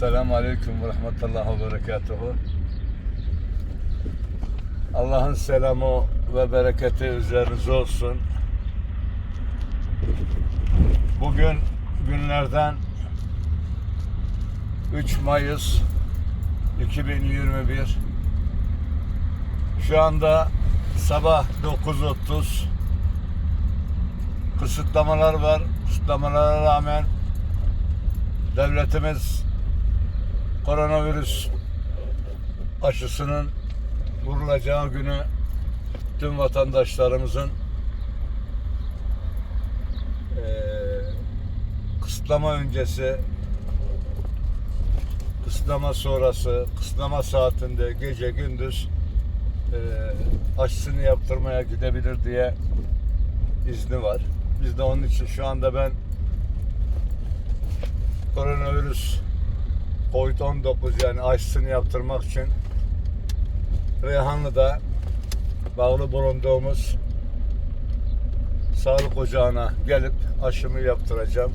Selamun Aleyküm ve Rahmetullahi ve Berekatuhu. Allah'ın selamı ve bereketi üzerinize olsun. Bugün günlerden 3 Mayıs 2021 Şu anda sabah 9.30 Kısıtlamalar var. Kısıtlamalara rağmen devletimiz koronavirüs aşısının vurulacağı günü tüm vatandaşlarımızın eee, kısıtlama öncesi, kısıtlama sonrası, kısıtlama saatinde gece gündüz eee, aşısını yaptırmaya gidebilir diye izni var. Biz de onun için şu anda ben koronavirüs Covid-19 yani aşısını yaptırmak için Reyhanlı'da bağlı bulunduğumuz sağlık ocağına gelip aşımı yaptıracağım.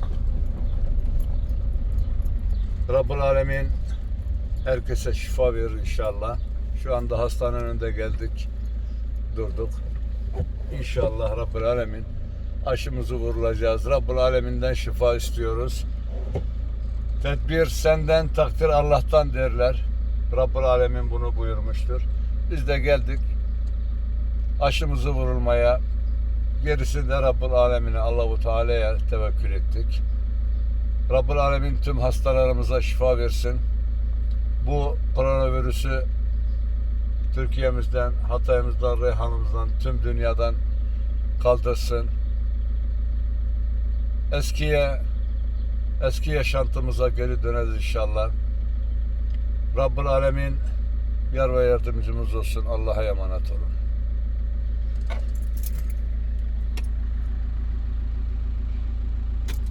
Rabbul Alemin herkese şifa verir inşallah. Şu anda hastanenin önünde geldik. Durduk. İnşallah Rabbul Alemin aşımızı vurulacağız. Rabbul Alemin'den şifa istiyoruz. Tedbir senden, takdir Allah'tan derler. Rabbul Alemin bunu buyurmuştur. Biz de geldik aşımızı vurulmaya. Gerisini de Rabbul Alemin'e, Allahu Teala'ya tevekkül ettik. Rabbul Alemin tüm hastalarımıza şifa versin. Bu koronavirüsü Türkiye'mizden, Hatay'ımızdan, Reyhan'ımızdan, tüm dünyadan kaldırsın. Eskiye eski yaşantımıza geri döneriz inşallah. Rabbul Alemin yar ve yardımcımız olsun. Allah'a emanet olun.